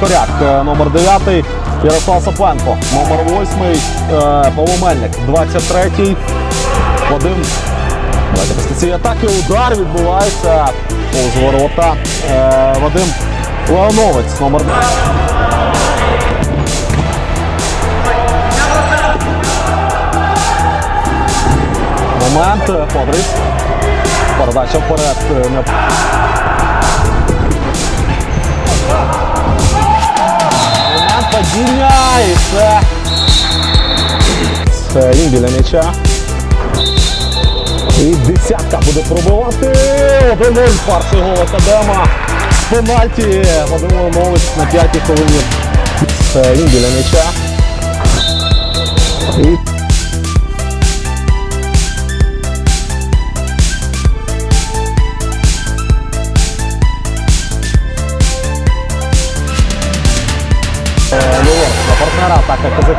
Коряк, е, номер 9, Ярослав Сапенко, номер 8, е, Павло Мельник, 23-й, Вадим. Давайте цієї атаки удар відбувається повз ворота. Е, Вадим Леоновець, номер 2. Момент, е, Подрис. Передача вперед. е, Момент падіння і це. Це він м'яча. І десятка буде пробивати. 1-0 перший гол Академа. Пенальті Вадим Леонович на п'ятій хвилині. Це він біля м'яча. І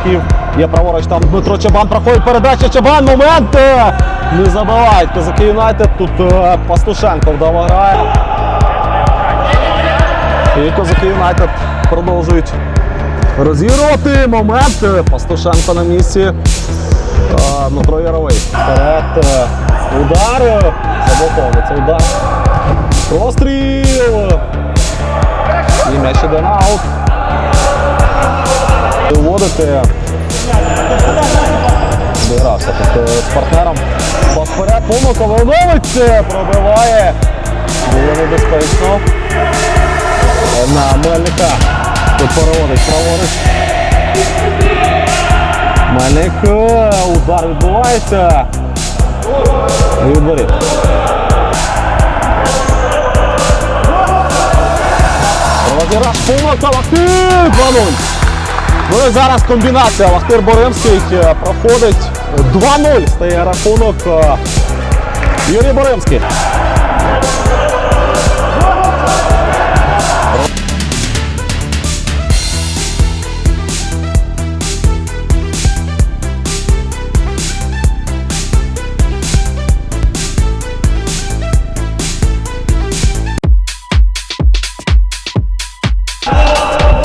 атака. Є праворуч там Дмитро Чабан проходить передача. Чабан. Момент. Не забивають. Козаки Юнайтед. Тут е, Пастушенко вдало грає. І козаки Юнайтед продовжують розігрувати. Момент. Пастушенко на місці. Е, Дмитро Яровий. Вперед. е, Удар. Заблокований. Це удар. Простріл. І м'яч іде на аут. Виводити. Зігрався тут з партнером. Пас вперед, помилка е, пробиває. Було небезпечно. Е, На Мельника. Тут переводить праворуч. Мельник. е, Удар відбувається. І відборів. Розіграш помилка Вахтир 2-0. Ну і зараз комбінація. Вахтир Боремський е, проходить 2-0. Стає рахунок. е, Юрій Боремський.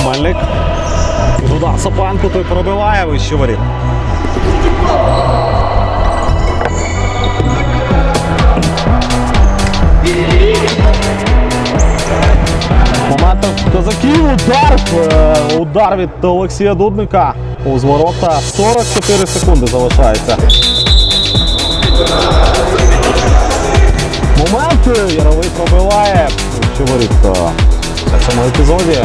Мельник. Удар Сапанку той пробиває вище воріт. Момент козаків, удар, е, удар від Олексія Дудника. У зворота 44 секунди залишається. Момент е, Яровий пробиває. Що воріт е, в цьому епізоді.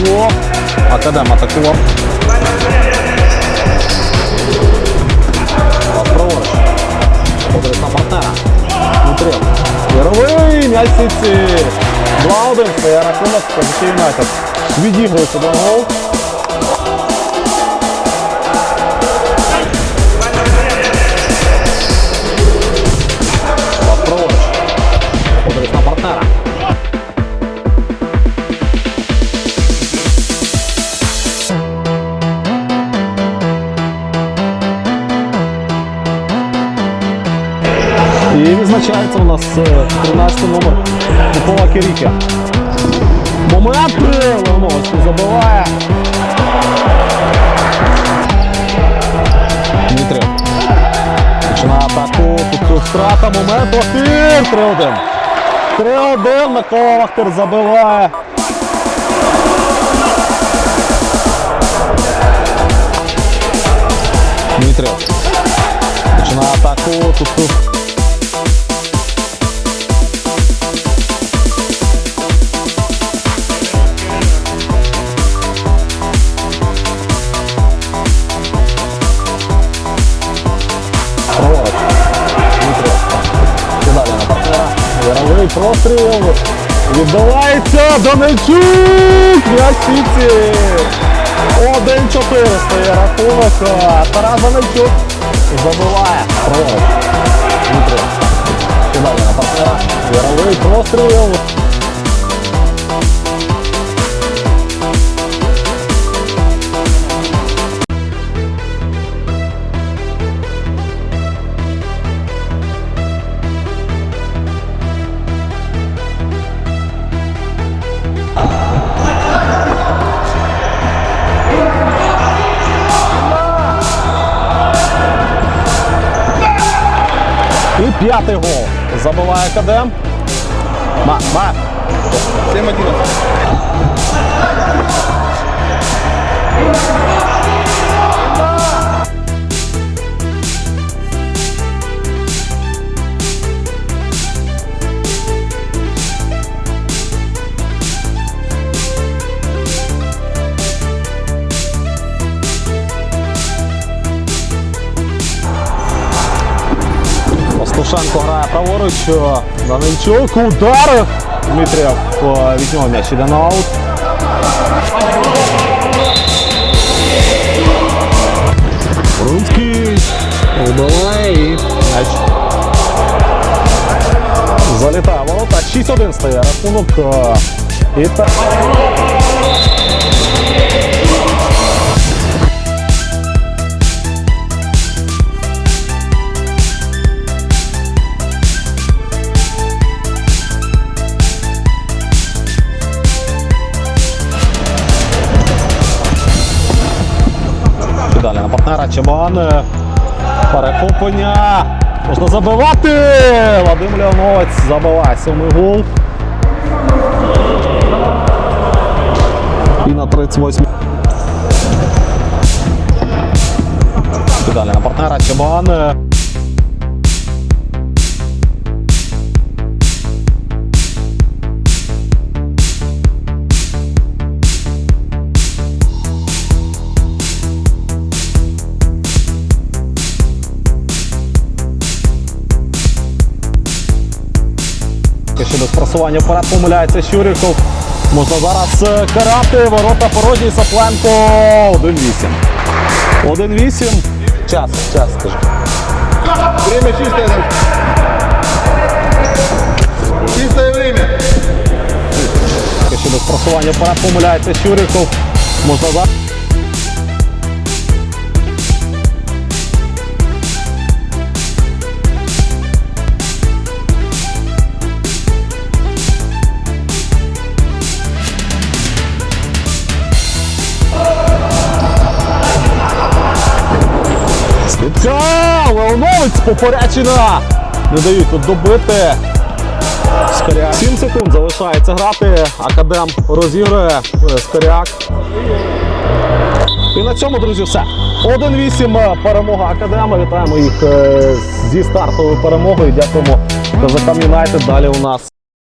Небезпечно було. Академ атакував. Пас праворуч. Подивись на партнера. Внутрі. Яровий, м'яч сітці. 2-1. Стає рахунок. Позицій Юнайтед. Відігрується до гол. І відзначається у нас е, 13 номер Микола Киріке. Момент Леоновський забиває. Дмитрів. Починає атаку. Тут втрата момент. Вахтир 3-1. 3-1. Микола Вахтир забиває. Дмитрів. Починає атаку. Тут простріл. Відбувається Данильчук! М'яч Сіті! 1-4 стає рахунок. Тарас Данильчук забиває. Дмитрів. І на партнера. Яровий простріл. П'ятий гол. Забиває Кадем. Ма, ма. 7-11. Пастушенко грає праворуч. Данильчук. Удар. Дмитрієв е, від нього м'яч іде на аут. Рунський. Вбиває і м'яч. Залітає в ворота. 6-1 стає рахунок. е, І так. Чабан. е, Перехоплення. Можна забивати. Вадим Леоновець забиває сьомий гол. І на 38. Далі на партнера Чабан. Е, Ще без просування вперед помиляється Щуріков. Можна зараз е, карати. Ворота порожні Сапленко. 1-8. 1-8. Час, час, скажи. Время чистое. Чистое время. Ще без просування вперед помиляється Щуріков. Можна зараз. Поперечина! Не дають тут добити. Скоряк. 7 секунд залишається грати. Академ розігрує е, Скоряк. І на цьому, друзі, все. 1-8 е, перемога Академа. Вітаємо їх е, зі стартовою перемогою. Дякуємо Казакам Юнайтед. Далі у нас